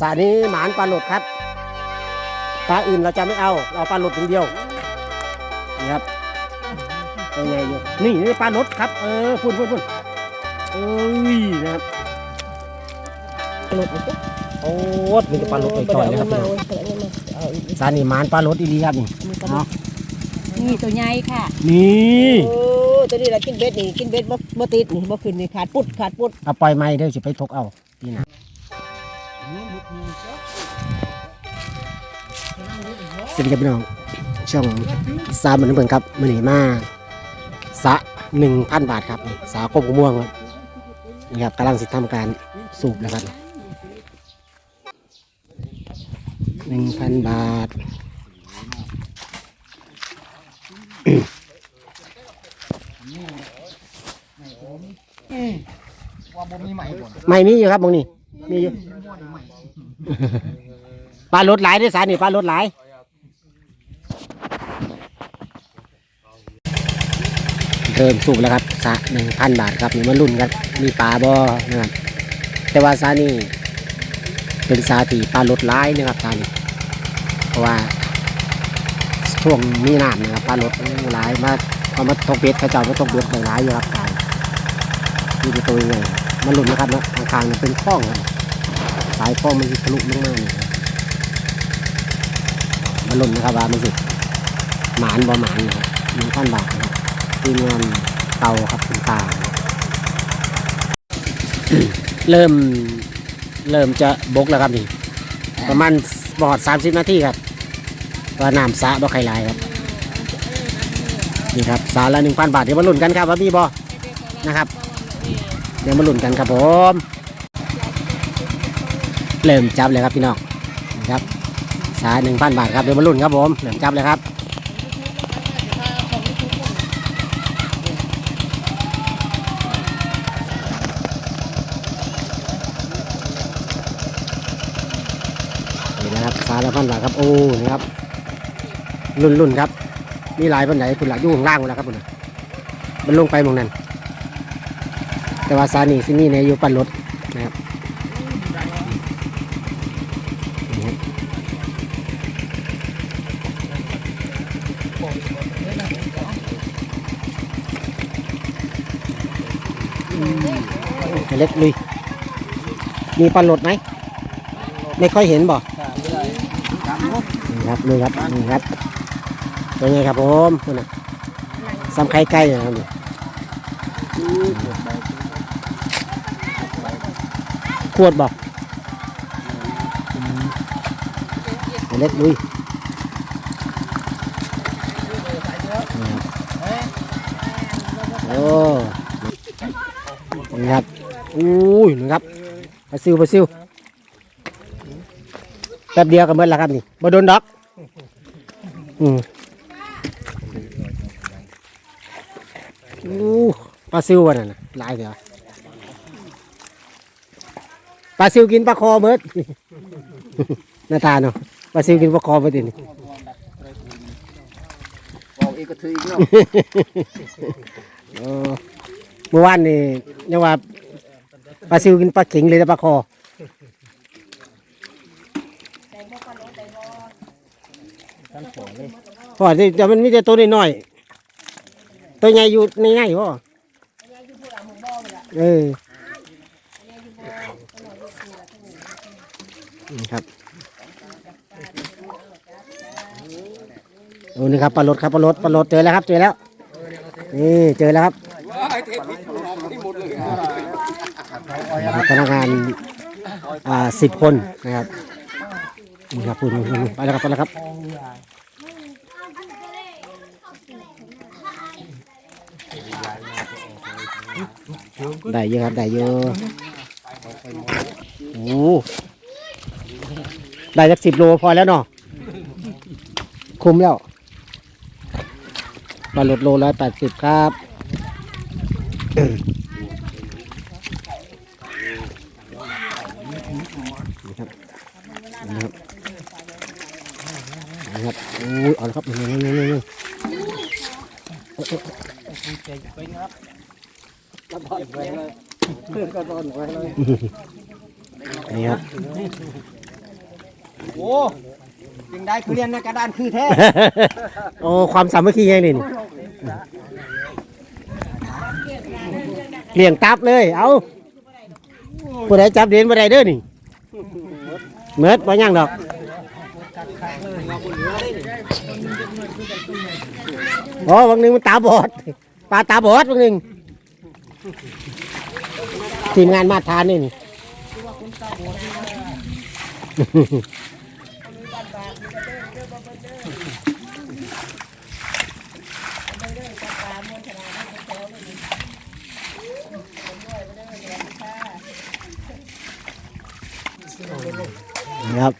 สานี้หมานปลาหลดครับปลาอื่นเราจะไม่เอาเราเอาปลาหลดอย่างเดียวนี่ครับเป็นไงอยู่นี่นี่ปลาหลดครับ เออพุ่นพุ่นพุ่นเอ้ยนะครับปลาหลดโอ้ยมีแต่ปลาหลดจ่อยๆเลยครับพี่น้องสานี่หมานปลาหลดอีดีครับนี่เนาะนี่ตัวใหญ่ค่ะ นี่โอ้ตัวนี้เรากินเบ็ดนี่กินเบ็ดบ่บ่ติดนี่บ่ขึ้นนี่ขาดปุดขาดปุดเอาปล่อยไม้เด้อสิไปทกเอาพี่นะ สวัสดีครับพี่น้อง ช่องสามเหมือนเพื่อนครับมันนี่มาสะหนึ่งพันบาทครับนี่สาวกบกม่วงครับนี่ครับกำลังสิทำการสูบแล้วครับหนึ่งพันบาทว่าบ่มีใหม่บ่นไม่มีอยู่ครับบางนี่มีอยู่ ปลารถหลายด้วยสายนี่ปลารถหลายเริ่มสูบแล้วครับสะหนึ่งพันบาทครับนี่มันรุ่นกันมีปลาบ่นะครับแต่ว่าสานี่เป็นสาที่ปลารถหลายนะครับสานี่เพราะว่าช่วงมีน้ำนะครับปลารถหลายมากพอมาตกเบ็ดเขาเจ้ามาตกเบ็ดหลายอยู่ครับการมีแต่ตัวใหญ่มันหลุดนะครับนะทางคางๆเป็นคล้องครับ สายคล้อมันทะลุมานี่ครับมันหลุดนะครับว่ามันสิหมานบ่หมานนะครับหนึ่งพันบาทนะครับทีมงานเตาครับคุณตาเริ่มเริ่มจะบกแล้วครับนี่ประมาณบอดสามสิบนาทีครับว่าน้ำสะบ่ใครลายครับนี่ครับสาละหนึ่งพันบาทเดี๋ยวมาลุ้นกันครับว่ามีบ่นะครับเดี๋ยวมาลุ้นกันครับผม เริ่มจับเลยครับพี่น้องนะครับสาหนึ่งพันบาทครับเดี๋ยวมาลุ้นครับผมเริ่มจับเลยครับนี่นะครับสาละพันบาทครับโอ้นี่ครับรุ่นรุ่นครับมีหลายปันไหนคุณหลักยู่ข้างล่างหมดแล้วครับคุณมันลงไปมองนั้น แต่ว่าซานี่ซินี่ในยอยู่ปันรถนะครับนี่ครับเล็กลุย มีปันรถไหม ไม่ค่อยเห็นบ่นี่ครับนี่ครับนี่ครับเป็นไงครับผมคุณน่ะซ้ำไข่ไก่นะครับขวดบ่เล็กลุยโอ้ครับ อุ้ยนี่ครับปลาซิวปลาซิวแป๊บเดียวก็เบิดแล้วครับนี่บ่โดนดอกอืมอู้ปลาซิววะนั่นน่ะหลายเดียวปลาซิวกินปลาคอเมิดหน้าตาเนาะปลาซิวกินปลาคอไปตินี่บอกอีกก็ถืออีกเนาะเออเมื่อวานนี่ยังว่า ปลาซิวกินปลาเข็งเลยแต่ปลาคอพอที่จะมันมีแต่ตัวน้อยๆตัวใหญ่อยู่ในไงพ่อเออนี่ครับโอ้นี่ครับปลารถครับปลารถปลารถเจอแล้วครับเจอแล้วนี่เจอแล้วครับพนักงานอ่าสิบคนนะครับนี่ครับพูดไปแล้วครับไปแล้วครับได้เยอะครับได้เยอะโอ้ได้สักสิบโลพอแล้วเนาะคุ้มแล้วมาลดโลละแปดสิบครับนะครับนะครับโอ้ยเอาละครับนี่นี่นี่นี่เอ้ยเอ้ยเพื่อนก็โดนไว้เลยนี่ครับโอ้ยังได้คือเรียนในกระดานคือแท้โอ้ความสามัคคีไงนี่เลี้ยงตับเลย เอาผู้ใดจับเด่นผู้ใดเด้อนี่เมิดบ่ยังดอก โอ้บางหนึงมันตาบอดปลาตาบอดบางหนึงทีมงานมาทานนี่นี่ครับ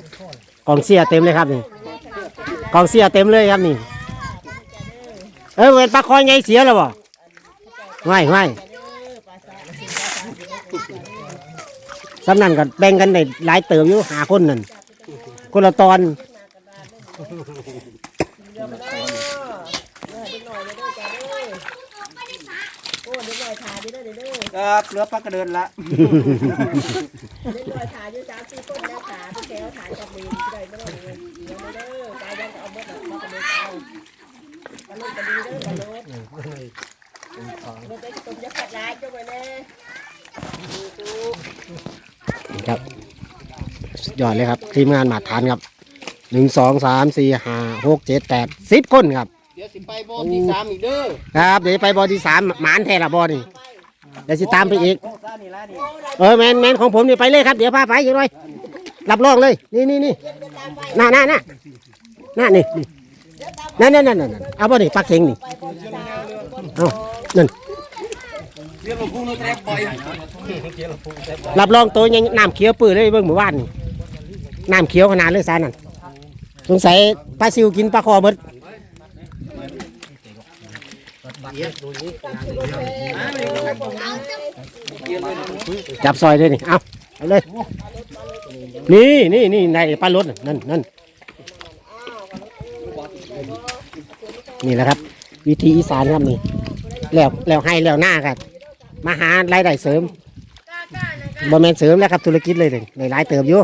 กองเสียเต็มเลยครับนี่กองเสียเต็มเลยครับนี่ เออเวทปลาคอยไงเสียแล้วบ่ไม่ไม่สำนันกันแบ่งกันในหลายเติมอยู่หาคนนั่นคนละตอนโอ้เดี๋ยวหน่อยถ่ายเด้อเด้อเด้อครับเหลือปลากระเดินละเดี๋ยวห น่อยถ่ายอยู่สามสี่คนแล้วขาไปแถวถ่ายกับมีได้ไม่ต้องเงินเดี๋ยวเด้อตายยังเอาเบิดมากระเด็นเอากระลุกกระดีเด้อกระลุกรถไปตุ่มจะขัดลายจ้าไว้แน่ครับสุดยอดเลยครับ ทีมงานมาทานครับหนึ่งสองสามสี่ห้าหกเจ็ดแปดสิบคนครับ เดี๋ยวสิไปบอลที่สามอีกเด้อครับเดี๋ยวไปบอที่สามหมานแทนละบอนี่เดี๋ยวสิตามไปอีกโอ้ซ่านี่ละนี่เออแมนแมนของผมนี่ไปเลยครับ เดี๋ยวพาไปอย่างไรรับรองเลย นี่นี่นี่หน้าหน้าหน้าหน้านี่ นี่นั่นนั่นนั่นนั่นเอาบ่นี่ปลาเข็งนี่เอานั่นเรียกเราพูดเราแทบบ่อยรับรองตัวยังน้ำเขียวปื้อเลยเบิ่งหมู่บ้านนี่น้ำเขียวขนาดเลยสารนั่นสงสัยปลาซิวกินปลาคอหมดจับซอยเลยนี่ เอาเอาเลย นี่นี่นี่ในปลารถน่ะนั่นนั่ นี่แหละครับ วิธีอีสานครับนี่แล้วแล้วให้แล้วหน้าครับมาหารายได้เสริมบ่แมนเสริมแล้วครับธุรกิจเลยเลยในหลายเติบอยู่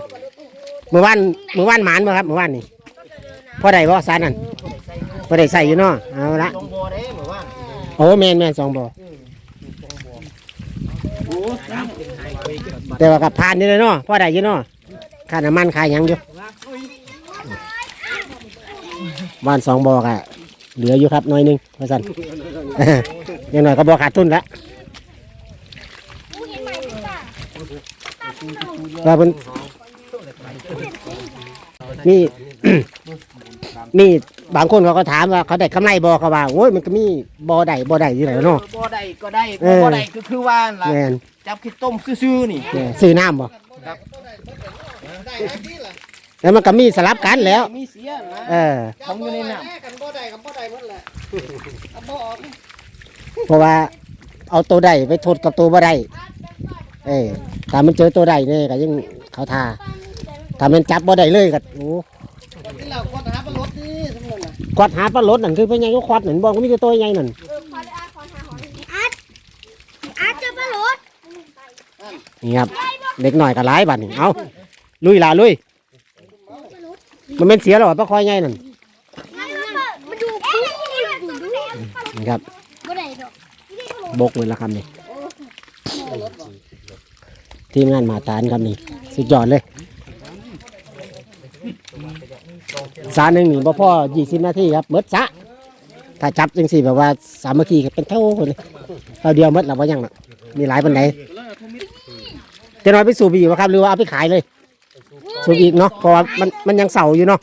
เมื่อวานเมื่อวานหมานบ่ครับเมื่อวานนี่พอได้บ่สารนั่นพอได้ใส่อยู่เนาะเอาละตรงบอเด้เมนว่าโอ้แมนแมนสองบ่แต่ว่ากับผ่านอยู่เลยเนาะพอได้อยู่เนาะค่าน้ำมันค่าหยังอยู่บ้านสองบ่อกะ เหลืออยู่ครับหน้อยหนึงว่าซั่นอย่างน้อยก็บ่ขาดทุนละว่าเพิ่นมีมีบางคนเขาก็ถามว่าเขาได้กำไรบ่เขาว่าโอ้ยมันก็มีบ่ได้บ่ได้อยู่แล้วเนาะบอได้ก็ได้เออบอได้ก็คือว่าล่ะแม่นจับขี้ต้มซื่อๆนี่แม่นซื้อน้ำบ่ แล้วมันก็มีสลับกันแล้ว มีเสียนะเออ ของอยู่ในน้ำเพราะว่า เอาตัวใดไปทดกับตัวบ่ได้เอ้ยถ้ามันเจอตัวใดเนี่ยก็ยังเขาทาถ้ามันจับบ่ได้เลยก็โอ้กวาดหาปลาลดนั่นคือเป็นไงก็ควาดนั่นบอกว่ามีแต่ตัวใหญ่นั่นอาจจะมาหลดนี่ครับเด็กหน่อยก็หลายบัดนี่เอาลุยล่ะลุย มันเป็นเสียหรอปลาคอยใหญ่นั่นมาดูปุ๊บดูดูนี่ครับบกบกเลยละครับนี่ทีมงานมาตานครับนี่สุดยอดเลย สาหนึ่งนี่บ่อยี่สิบนาทีครับเบิดสะถ้าจับจังสี่แบบว่าสามัคคีกันเป็นเท่าคนเลยเราเดียวหมดเราบ่ายังมีหลายปันไดจะน้อยไปสูบอีกวะครับหรือว่าเอาไปขายเลย สูบอีกเนาะเพราะว่ามันมันยังเสาอยู่เนาะ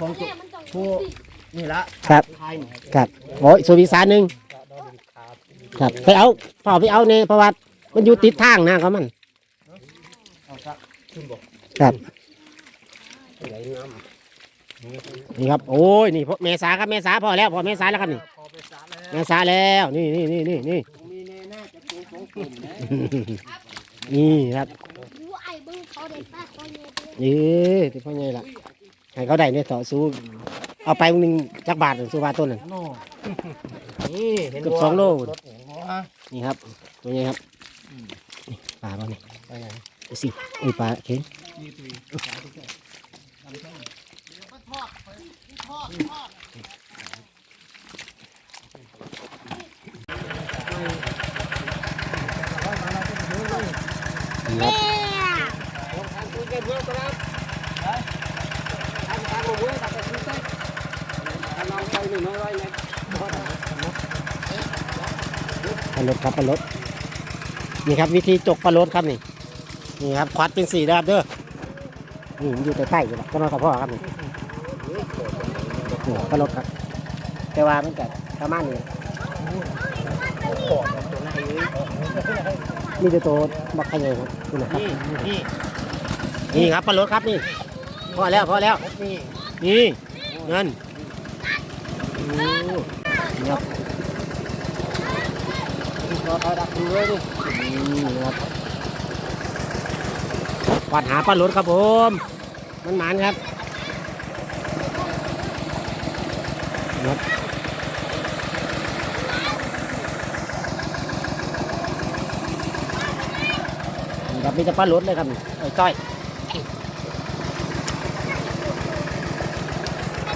ของผู้นี่ละครับไทยนี่ครับโอ้ยสูบอีกสาหนึ่งครับไปเอาพ่อไปเอาเนี่ยเพราะว่ามันอยู่ติดทางนะเขามันครับนี่ครับโอ้ยนี่พ่อเมษาครับเมษาพอแล้วพอเมษาแล้วครับนี่เมษาแล้วนี่นี่นี่นี่นี่มีแน่น่าจะโกงของกลุ่มนะนี่ครับดูไอ้เบิ่งเขาได้ป้าเขาเนี่ยนี่ที่พ่อใหญ่ละให้เขาได้เนี่ยต่อสู้เอาไปวันหนึ่งจักบาทหนึ่งสู้บาทต้นนั่นโน่นี่เห็นเกือบบ่สองโล รถหัวนี่ครับ ตัวใหญ่ครับนี่ปลาบ่เนี่ยดูสิอุ้ยปลาเข็งแม่ ปลาลดครับปลาลดนี่ครับวิธีจกปลาลดครับนี่นี่ครับควัดเป็นสีนะครับเด้อนี่มันอยู่ใต้ๆอยู่แล้วก็นอนกับพ่อครับนี่ปลาลดครับ แต่ว่ามันจะประมาณนี้นี่จะโตบักขยงครับนี่นะครับ นี่ครับปลาลดครับนี่พอแล้วพอแล้วนี่เงินนี่ครับเขาดักดูเลยดินี่นะครับปัดหาปลาหลดครับผม มันหมานครับครับครับมีแต่ปลาหลดเลยครับไอ้ต้อย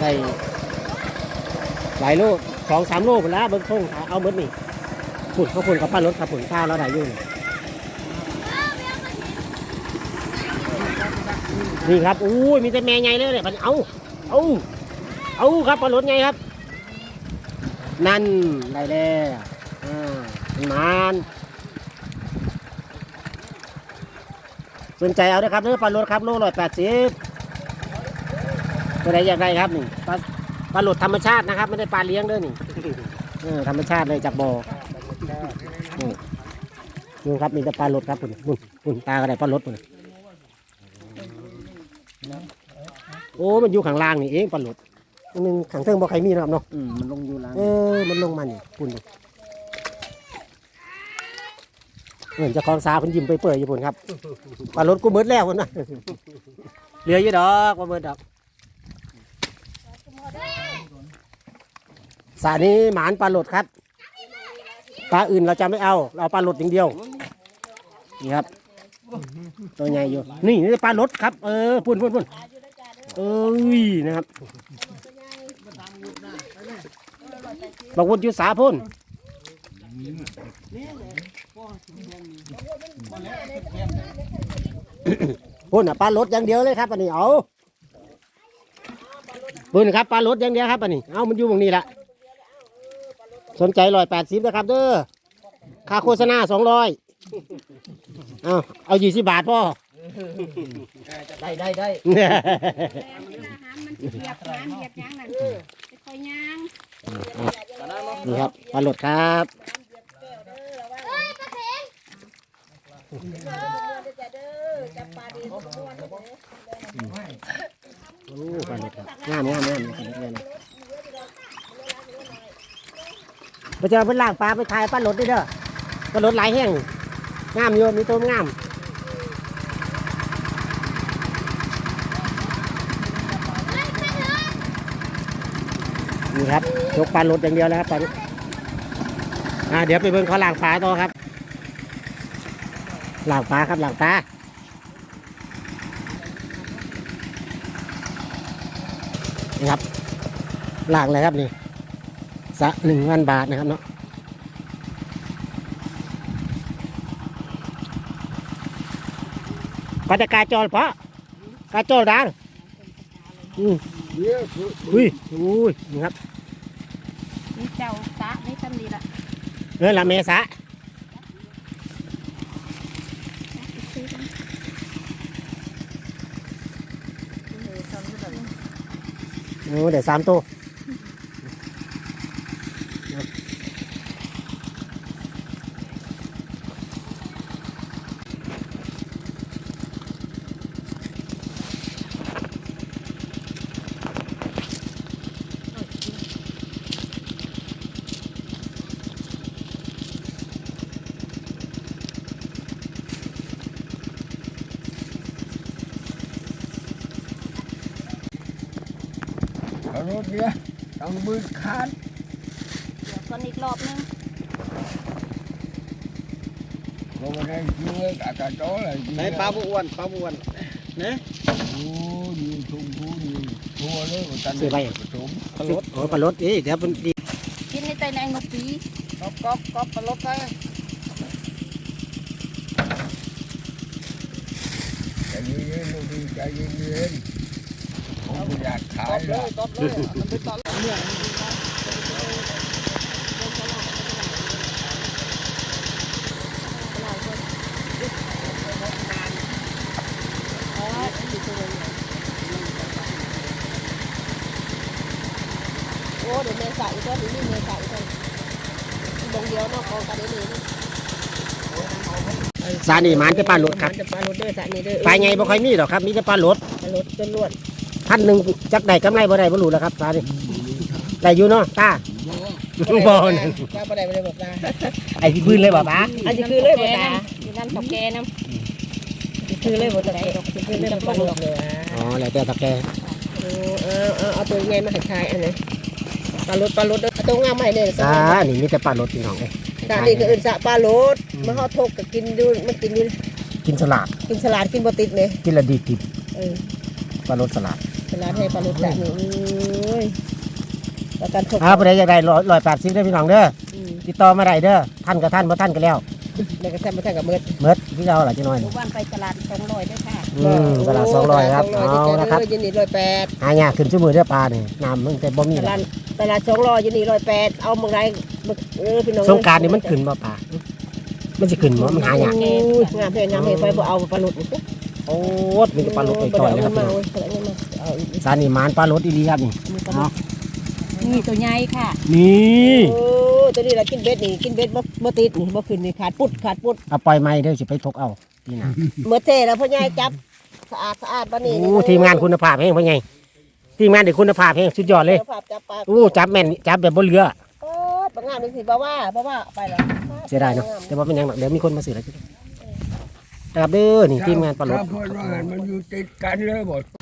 ได้หลายโลสองสามโลไปแล้วเบิ้งทงเอาเบิ้งนี่ฝุ่นเขาฝุ่นกับปลาหลดครับฝุ่นข้าวเราได้อยู่นี่นี่ครับอู้ยมีแต่แม่ใหญ่เลยเนี่ยมันเอาเอาเอาครับปลาหลดไงครับ นั่นได้แล้วอ่านมันสนใจเอาด้วยครับเนื้อปลาหลดครับโลร้อยแปดสิบ ตัวไหนอย่างไรครับนี่ปลาปลาหลดธรรมชาตินะครับ ไม่ได้ปลาเลี้ยงเด้วยนี่เออธรรมชาติเลยจากบ่อนี่ดูครับมีแต่ปลาหลดครับคุณคุณคุณตาก็ได้ปลาหลดคุณโอ้ มันอยู่ข้างล่างนี่เองปลาหลดอันหนึงข้างเทิงบ่ใครมีนะครับเนาะอืมมันลงอยู่หลังเออมันลงมานี่ปุ่นดิเหมือนเจะคลองสาวเพิ่นยิ้มไปเปื่อยอยู่ปุ่นครับปลาหลดกูเบิดแล้วพุ่นนะเหลืออยู่ดอกว่าเบิดดอก สานี้หมานปลาหลดครับ ปลาอื่นเราจะไม่เอา เราปลาหลดอย่างเดียว นี่ครับ ตัวใหญ่อยู่ นี่นี่ปลาหลดครับ เออปุ่นปุ่นปุ่นเอ้ยนะครับบอกวุฒิยุสาพุ่นพุ่นอะปลารถอย่างเดียวเลยครับอันนี้เอาพุ่นครับปลารถอย่างเดียวครับอันนี้ เอามันอยู่ตรงนี้ละ สนใจร้อยแปดสิบนะครับเด้อค่าโฆษณาสองร้อยเอาเอายี่สิบบาทพ่อ ได้ได้ได้อาหารมันเหยียบน้ำเหยียบยางนั่นคอยยางนี่ครับปลารถครับเอ้ยปลาเข็งจะเด้อจับปลาดีทุกคนเด้อโอ้ปลารถครับงามงามงามปลารถเลยนะ ไปเจอเพิ่นล่างปลาไปถ่ายปลารถด้วยเด้อปลารถหลายแห้งงามอยู่มีตัวงามนี่ครับยกปลารถอย่างเดียวแล้วครับตอนนี้อ่าเดี๋ยวไปเบิ่งเขาล่างปลาต่อครับล่างปลาครับล่างปลานี่ครับหลากเลยครับนี่ สะหนึ่งพันบาทนะครับเนาะก็จะกาจอลเพาะกาจอลดานอืมเยอะสุดอุ้ยอุ้ยนี่ครับนี่เจ้าสะได้ตำนี้ละเออละเมษาโอ้เดี๋ยวสามตัว ต้องมือขาดเดี๋ยวก่อนอีกรอบนึง ลงมาได้เยอะอากาศร้อนเลยไหนปลาบุอ้วนปลาบุอ้วนโอ้ยืนชมพูยืนทัวเลยว่าตันซื้อไปอะผสมปลาลดโอ้ปลาลดเอ๊ะเดี๋ยวมันดีกินในใจในงบปีก๊อบก๊อบก๊อบปลาลดไปใจเย็นๆลูกพี่ใจเย็นๆผมไม่อยากขายเลยก๊อบเลยมันไปตัดเนี่อยโอ้เดี๋ยวเมษาอีกแล้วนี่เมษาอีกแล้วดงเดียวนาะกองกันนี่นี่สานีมันจะปลาหลดครับจะปลาลดเด้อสานีเด้อปลาไงบ่ค่อยมีหรอกครับมีแต่ปลาหลดปลาหลดจนล้วนพันหนึ่งจักได้กำไรบ่ได้บ่รู้แล้วครับสานี ได้อยู่เนาะตาบ่นั่นปลาปลาใดปลาใดบอกตาไอ้ที่พื้นเลยบ่ป้าอันนี้คือเลยบอกตาอยู่ร้านตกแกน้คือเลยบอกตาคือเลยบอกปลาลดเลยอ๋อแล้วแต่ตะแกเออเอาเอาตัวใหญ่มาให้ชายอันนี้ปลาลดปลาลดเอาตัวงามมาให้เลยสานี่มีแต่ปลาลดพี่น้องเอ้ยสานี่ก็อื่นสะปลาลดมาห่อทกก็กินดูมันกินดูกินสลัดกินสลัดกินบ่ติดเลยกินละดีติดเออปลาลดสลัดสลัดให้ปลาลดสะนี่เอ้ย ประกันทกอ่าผู้ใดอยากได้ร้อยแปดสิบได้อพี่น้องเด้อติดต่อมาได้เด้อท่านกับท่านบ่ท่านก็แล้วแล้วก็แซ่บมาแซ่บกับเมือดเมิดพี่เราล่ะจังน้อยำหมู่บ้านไปตลาดสองร้อยด้วยค่ะอืมตลาดสองร้อยครับเอานะครับยินดีร้อยแปดหายากขึ้นชั่วมือเด้อปลานี่น้ำมันแต่บ่มีตลาดตลาดสองร้อยยินดีร้อยแปดเอาเมืองไรเออพี่น้องสงกรารนี่มันขึ้นบ่ปลามันสิขึ้นบ่มันหายากงามเพลงงามเพลงไปบ่เอาปลาหลุดโอ้ยมีแต่ปลาลดต่อยๆเลยครับพี่น้องเอาอีกสานี่หมานปลาลดอีหลีครับนี่มีปลาหลุด นี่ตัวใหญ่ค่ะ นี่โอ้ตัวนี้เรากินเบ็ดนี่กินเบ็ดบ่บ่ติดนี่บ่ขึ้นนี่ขาดปุดขาดปุดเอาปล่อยไม้เด้อสิไปทกเอาพี่น้าเมื่อเท่แล้วพ่อใหญ่จับสะอาดสะอาดบ้านนี้โอ้ทีมงานคุณภาพแห่งพ่อใหญ่ทีมงานเด็กคุณภาพแห่งสุดยอดเลยภาพจับปลาโอ้จับแม่นจับแบบบ่เหลือโอ้บางงานนี่สิบ่ว่าบ่ว่าไปแล้วเสียดายเนาะแต่ว่าเป็นหยังหรอกเดี๋ยวมีคนมาซื้อแล้วนะครับเด้อนี่ทีมงานปลาลด ถ้าเพื่อนว่ามันอยู่ติดกันเลยบอก